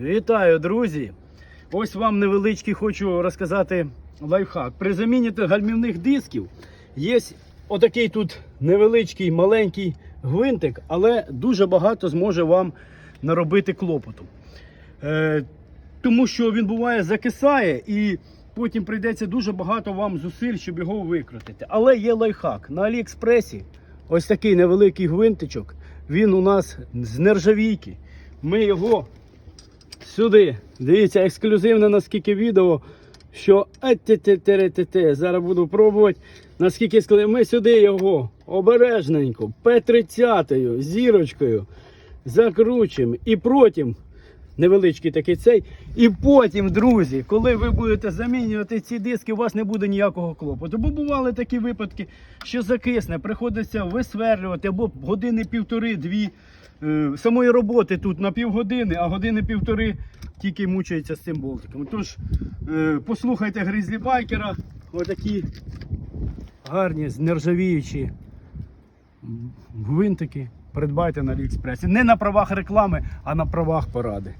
Вітаю, друзі! Ось вам невеличкий хочу розказати лайфхак. При заміні гальмівних дисків є отакий тут невеличкий маленький гвинтик, але дуже багато зможе вам наробити клопоту. Е, тому що він буває закисає і потім прийдеться дуже багато вам зусиль, щоб його викрутити. Але є лайфхак. На Аліекспресі ось такий невеликий гвинтичок. Він у нас з нержавійки. Ми його сюди. Дивіться, ексклюзивне наскільки відео, що зараз буду пробувати. Наскільки скли- ми сюди його обережненько, П-30 зірочкою закручуємо і потім невеличкий такий цей. І потім, друзі, коли ви будете замінювати ці диски, у вас не буде ніякого клопоту. Бо бували такі випадки, що закисне, приходиться висверлювати або години півтори-дві. Е, Самої роботи тут на півгодини, а години півтори тільки мучається з цим болтиком. Тож е, послухайте гризлі байкера, отакі гарні, нержавіючі гвинтики. Придбайте на Аліекспресі. Не на правах реклами, а на правах поради.